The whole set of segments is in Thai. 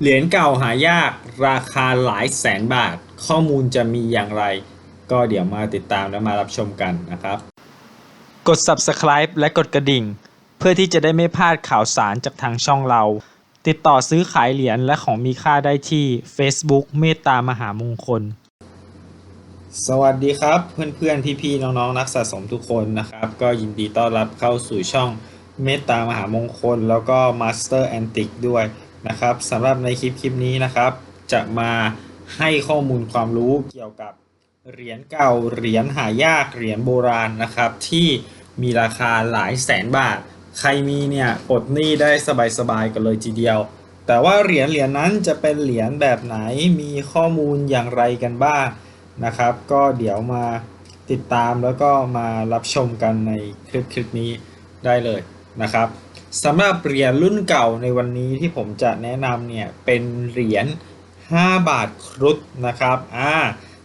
เหรียญเก่าหายากราคาหลายแสนบาท ข้อมูลจะมีอย่างไร ก็เดี๋ยวมาติดตามและมารับชมกันนะครับ กด subscribe และกดกระดิ่ง เพื่อที่จะได้ไม่พลาดข่าวสารจากทางช่องเรา ติดต่อซื้อขายเหรียญและของมีค่าได้ที่ Facebook เมตตามหามงคล สวัสดีครับ เพื่อนๆ พี่ๆ น้องๆ นักสะสมทุกคนนะครับ ก็ยินดีต้อนรับเข้าสู่ช่องเมตตามหามงคล แล้วก็ Master Antic ด้วย นะครับสำหรับในคลิปคลิปนี้นะครับ จะมาให้ข้อมูลความรู้เกี่ยวกับเหรียญเก่าเหรียญหายากเหรียญโบราณนะครับ ที่มีราคาหลายแสนบาท ใครมีเนี่ยปลดหนี้ได้สบายๆกันเลยทีเดียว แต่ว่าเหรียญเหรียญนั้นจะเป็นเหรียญแบบไหนมีข้อมูลอย่างไรกันบ้างนะครับ ก็เดี๋ยวมาติดตามแล้วก็มารับชมกันในคลิปคลิปนี้ได้เลยนะครับ สำหรับเหรียญรุ่นเก่าในวันนี้ที่ผมจะแนะนำเนี่ยเป็นเหรียญ5 บาทครุฑนะครับอ่า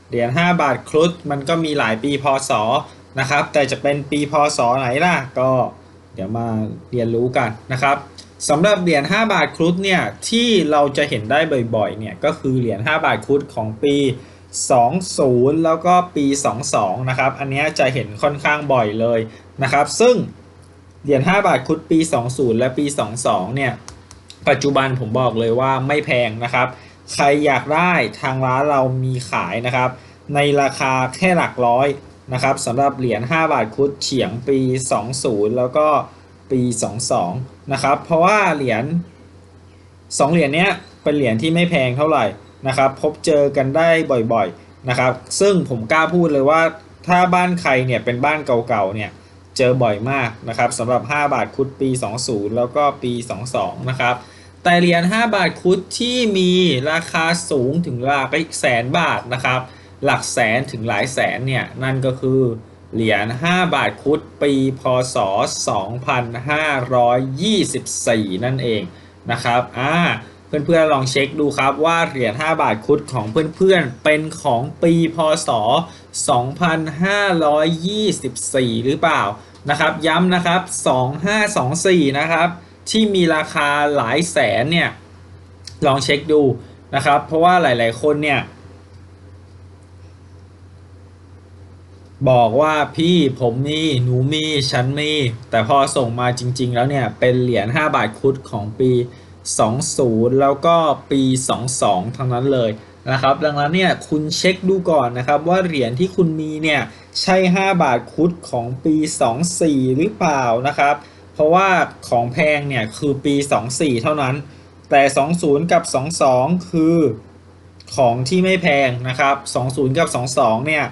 เหรียญ5บาทครุฑมันก็มีหลายปีพศนะครับ แต่จะเป็นปีพศไหนล่ะก็เดี๋ยวมาเรียนรู้กันนะครับสำหรับเหรียญ5บาทครุฑเนี่ยที่เราจะเห็นได้บ่อยๆเนี่ยก็คือเหรียญ5บาทครุฑของปี 20 แล้วก็ปี 22 นะครับ อันนี้จะเห็นค่อนข้างบ่อยเลยนะครับ ซึ่ง เหรียญ5บาทครุฑปี 20 และปี 22 เนี่ย ปัจจุบันผมบอกเลยว่าไม่แพงนะครับ ใครอยากได้ทางร้านเรามีขายนะครับ ในราคาแค่หลักร้อยนะครับสำหรับเหรียญ5บาทครุฑเฉียงปี 20 แล้วก็ปี 22 นะครับ เพราะว่าเหรียญ2เหรียญเนี้ยเป็นเหรียญที่ไม่แพงเท่าไหร่นะครับ พบเจอกันได้บ่อยๆนะครับ ซึ่งผมกล้าพูดเลยว่าถ้าบ้านใครเนี่ยเป็นบ้านเก่าๆเนี่ย เจอบ่อยมากนะครับสำหรับ 5 บาทคุดปี 20 แล้วก็ปี 22 นะครับ แต่เหรียญ5บาทคุดที่มีราคาสูงถึงหลักแสนบาทนะครับ หลักแสนถึงหลายแสนเนี่ย นั่นก็คือเหรียญ5บาทคุดปี พศ 2524 นั่นเองนะครับ อ่า เพื่อนๆลองเช็คดูครับว่าเหรียญ5บาทคุดของเพื่อนๆเป็นของปีพศ 2524 หรือเปล่านะครับ ย้ำนะครับ 2524 นะครับ ที่มีราคาหลายแสนเนี่ยลองเช็คดูนะครับ เพราะว่าหลายๆคนเนี่ยบอกว่าพี่ผมมีหนูมีฉันมี แต่พอส่งมาจริง ๆ แล้วเนี่ยเป็นเหรียญ5บาทคุดของปี 20 แล้วก็ปี 22 ทั้งนั้นเลยนะครับ ดังนั้นเนี่ยคุณเช็คดูก่อนนะครับว่าเหรียญที่คุณมีเนี่ยใช่ 5 บาทคุดของปี 24 หรือเปล่านะครับ เพราะว่าของแพงเนี่ยคือปี 24 เท่านั้น แต่ 20 กับ 22 คือของที่ไม่แพงนะครับ 20 กับ 22 เนี่ย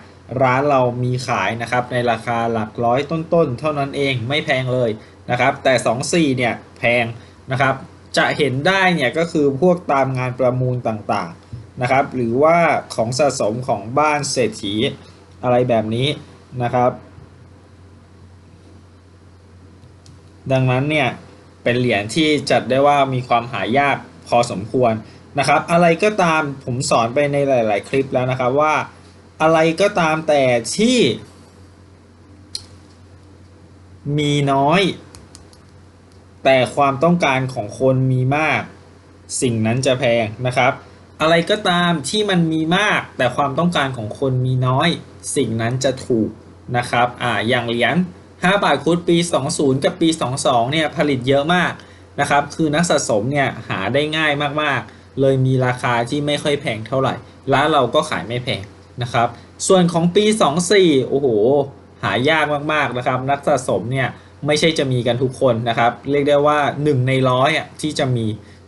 ร้านเรามีขายนะครับในราคาหลักร้อยต้นๆ เท่านั้นเองไม่แพงเลยนะครับ แต่ 24 เนี่ยแพงนะครับ จะเห็นได้เนี่ยก็คือพวกตามงานประมูลต่างๆนะครับ หรือว่าของสะสมของบ้านเศรษฐีอะไรแบบนี้นะครับ ดังนั้นเนี่ยเป็นเหรียญที่จัดได้ว่ามีความหายากพอสมควรนะครับ อะไรก็ตามผมสอนไปในหลาย ๆ คลิปแล้วนะครับว่าอะไรก็ตามแต่ที่มีน้อย แต่ความต้องการของคนมีมาก สิ่งนั้นจะแพงนะครับ อะไรก็ตามที่มันมีมาก แต่ความต้องการของคนมีน้อย สิ่งนั้นจะถูกนะครับอ่าอย่างเหรียญ5บาทคุดปี 20 กับปี 22 เนี่ยผลิตเยอะมากนะครับ คือนักสะสมเนี่ยหาได้ง่ายมากๆ เลยมีราคาที่ไม่ค่อยแพงเท่าไหร่ ร้านเราก็ขายไม่แพงนะครับ ส่วนของปี 24 โอ้โห หายากมากๆนะครับ นักสะสมเนี่ย ไม่ใช่จะมีกันทุกคนนะครับ เรียกได้ว่า 1 ในร้อยอะที่จะมี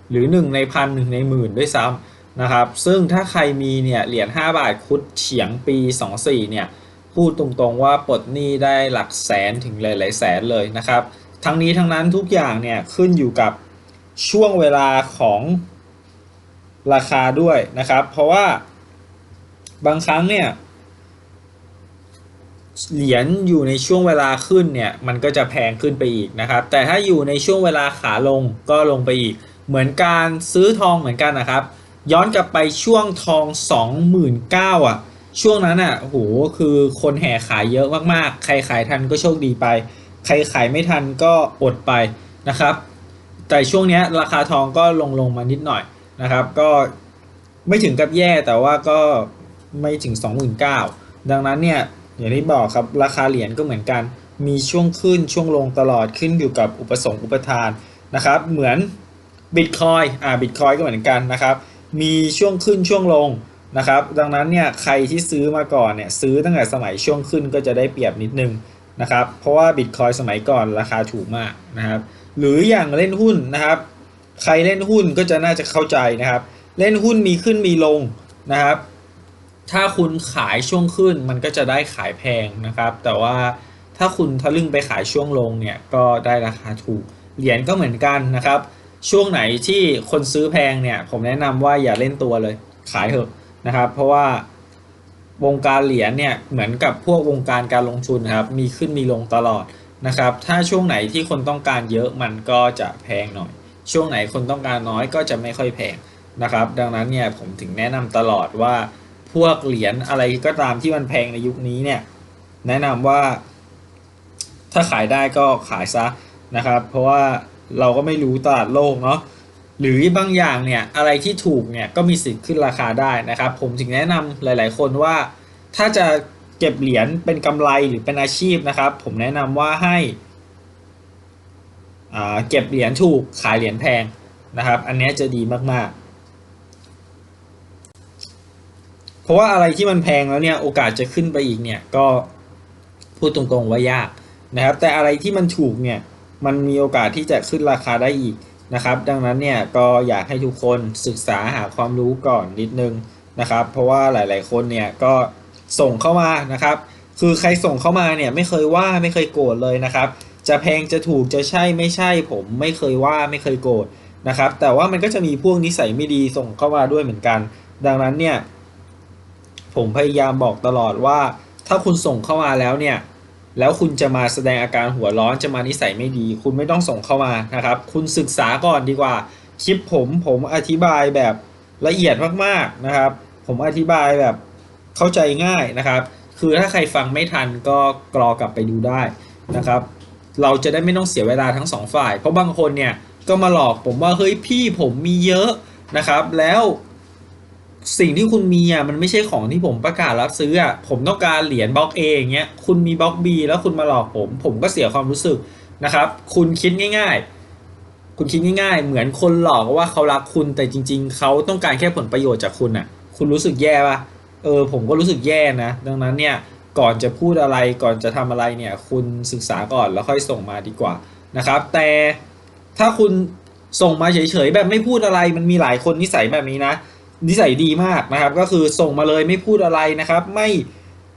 หรือ 1 ในพันหนึ่งในหมื่นด้วยซ้ำนะครับ ซึ่งถ้าใครมีเนี่ยเหรียญ5บาทคุดเฉียงปี 24เนี่ยพูดตรงๆว่าปลดหนี้ได้หลักแสนถึงหลายๆแสนเลยนะครับ ทั้งนี้ทั้งนั้นทุกอย่างเนี่ยขึ้นอยู่กับช่วงเวลาของราคาด้วยนะครับ เพราะว่าบางครั้งเนี่ย เหรียญอยู่ในช่วงเวลาขึ้นเนี่ยมันก็จะแพงขึ้นไปอีกนะครับ แต่ถ้าอยู่ในช่วงเวลาขาลงก็ลงไปอีก เหมือนการซื้อทองเหมือนกันนะครับ ย้อนกลับไปช่วงทอง 29,000อะ ช่วงนั้นอะโหคือคนแห่ขายเยอะมากๆ ใครขายทันก็โชคดีไป ใครขายไม่ทันก็อดไปนะครับ แต่ช่วงนี้ราคาทองก็ลงลงมานิดหน่อยนะครับ ก็ไม่ถึงกับแย่แต่ว่าก็ไม่ถึง 29,000ดังนั้นเนี่ย อย่างที่บอกครับราคาเหรียญก็เหมือนกัน มีช่วงขึ้นช่วงลงตลอดขึ้นอยู่กับอุปสงค์อุปทานนะครับ เหมือนบิตคอยอ่าบิตคอยก็เหมือนกันนะครับ มีช่วงขึ้นช่วงลงนะครับ ดังนั้นเนี่ยใครที่ซื้อมาก่อนเนี่ยซื้อตั้งแต่สมัยช่วงขึ้นก็จะได้เปรียบนิดนึงนะครับ เพราะว่าบิตคอยสมัยก่อนราคาถูกมากนะครับ หรืออย่างเล่นหุ้นนะครับ ใครเล่นหุ้นก็จะน่าจะเข้าใจนะครับ เล่นหุ้นมีขึ้นมีลงนะครับ ถ้าคุณขายช่วงขึ้นมันก็จะได้ขายแพงนะครับ แต่ว่าถ้าคุณทะลึ่งไปขายช่วงลงเนี่ยก็ได้ราคาถูก เหรียญก็เหมือนกันนะครับ ช่วงไหนที่คนซื้อแพงเนี่ยผมแนะนำว่าอย่าเล่นตัวเลยขายเถอะนะครับ เพราะว่าวงการเหรียญเนี่ยเหมือนกับพวกวงการการลงทุนครับมีขึ้นมีลงตลอดนะครับ ถ้าช่วงไหนที่คนต้องการเยอะมันก็จะแพงหน่อย ช่วงไหนคนต้องการน้อยก็จะไม่ค่อยแพงนะครับ ดังนั้นเนี่ยผมถึงแนะนำตลอดว่า พวกเหรียญอะไรก็ตามที่มันแพงในยุคนี้เนี่ย แนะนำว่าถ้าขายได้ก็ขายซะนะครับ เพราะว่าเราก็ไม่รู้ตลาดโลกเนาะหรือบางอย่างเนี่ยอะไรที่ถูกเนี่ยก็มีสิทธิ์ขึ้นราคาได้นะครับ ผมถึงแนะนำหลาย ๆ คนว่าถ้าจะเก็บเหรียญเป็นกำไรหรือเป็นอาชีพนะครับ ผมแนะนำว่าให้เก็บเหรียญถูกขายเหรียญแพงนะครับ อันนี้จะดีมาก ๆ เพ ราะว่าอะไรที่มันแพงแล้วเนี่ยโอกาสจะขึ้นไปอีกเนี่ยก็พูดตรงๆว่ายากนะครับ แต่อะไรที่มันถูกเนี่ยมันมีโอกาสที่จะขึ้นราคาได้อีกนะครับ ดังนั้นเนี่ยก็อยากให้ทุกคนศึกษาหาความรู้ก่อนนิดนึงนะครับ เพราะว่าหลายๆคนเนี่ยก็ส่งเข้ามานะครับ คือใครส่งเข้ามาเนี่ยไม่เคยว่าไม่เคยโกรธเลยนะครับ จะแพงจะถูกจะใช่ไม่ใช่ ผมไม่เคยว่าไม่เคยโกรธนะครับ แต่ว่ามันก็จะมีพวกนิสัยไม่ดีส่งเข้ามาด้วยเหมือนกัน ดังนั้นเนี่ย ผมพยายามบอกตลอดว่า ถ้าคุณส่งเข้ามาแล้วเนี่ย แล้วคุณจะมาแสดงอาการหัวร้อนจะมานิสัยไม่ดี คุณไม่ต้องส่งเข้ามานะครับ คุณศึกษาก่อนดีกว่า คลิปผมผมอธิบายแบบละเอียดมากๆนะครับ ผมอธิบายแบบเข้าใจง่ายนะครับ คือถ้าใครฟังไม่ทันก็กรอกลับไปดูได้นะครับ เราจะได้ไม่ต้องเสียเวลาทั้งสองฝ่าย เพราะบางคนเนี่ยก็มาหลอกผมว่าเฮ้ยพี่ผมมีเยอะนะครับ แล้ว สิ่งที่คุณมีอะมันไม่ใช่ของที่ผมประกาศรับซื้ออะผมต้องการเหรียญบล็อกเอย่างเงี้ยคุณมีบล็อก B แล้วคุณมาหลอกผม ผมก็เสียความรู้สึกนะครับ คุณคิดง่าย ๆ คุณคิดง่าย ๆ เหมือนคนหลอกว่าเขารักคุณแต่จริง ๆ เขาต้องการแค่ผลประโยชน์จากคุณอะ คุณรู้สึกแย่ปะเออผมก็รู้สึกแย่นะ ดังนั้นเนี่ยก่อนจะพูดอะไรก่อนจะทำอะไรเนี่ย คุณศึกษาก่อนแล้วค่อยส่งมาดีกว่านะครับ แต่ถ้าคุณส่งมาเฉยๆแบบไม่พูดอะไรมันมีหลายคนนิสัยแบบนี้นะ นิสัยดีมากนะครับ ก็คือส่งมาเลยไม่พูดอะไรนะครับ ไม่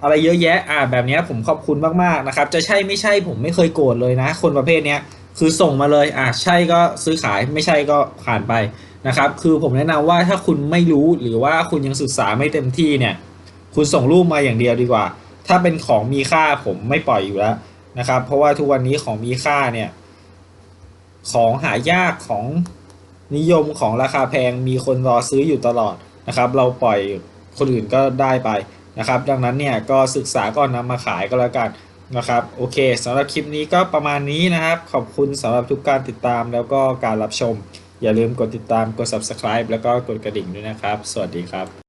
อะไรเยอะแยะอ่าแบบนี้ผมขอบคุณมากๆนะครับ จะใช่ไม่ใช่ผมไม่เคยโกรธเลยนะ คนประเภทเนี้ยคือส่งมาเลยอ่าใช่ก็ซื้อขายไม่ใช่ก็ผ่านไปนะครับ คือผมแนะนำว่าถ้าคุณไม่รู้หรือว่าคุณยังศึกษาไม่เต็มที่เนี่ย คุณส่งรูปมาอย่างเดียวดีกว่า ถ้าเป็นของมีค่าผมไม่ปล่อยอยู่แล้วนะครับ เพราะว่าทุกวันนี้ของมีค่าเนี่ย ของหายากของ นิยมของราคาแพงมีคนรอซื้ออยู่ตลอดนะครับ เราปล่อยคนอื่นก็ได้ไปนะครับ ดังนั้นเนี่ยก็ศึกษาก่อนนำมาขายก็แล้วกันนะครับโอเคสำหรับคลิปนี้ก็ประมาณนี้นะครับ ขอบคุณสำหรับทุกการติดตามแล้วก็การรับชม อย่าลืมกดติดตามกด subscribe แล้วก็กดกระดิ่งด้วยนะครับ สวัสดีครับ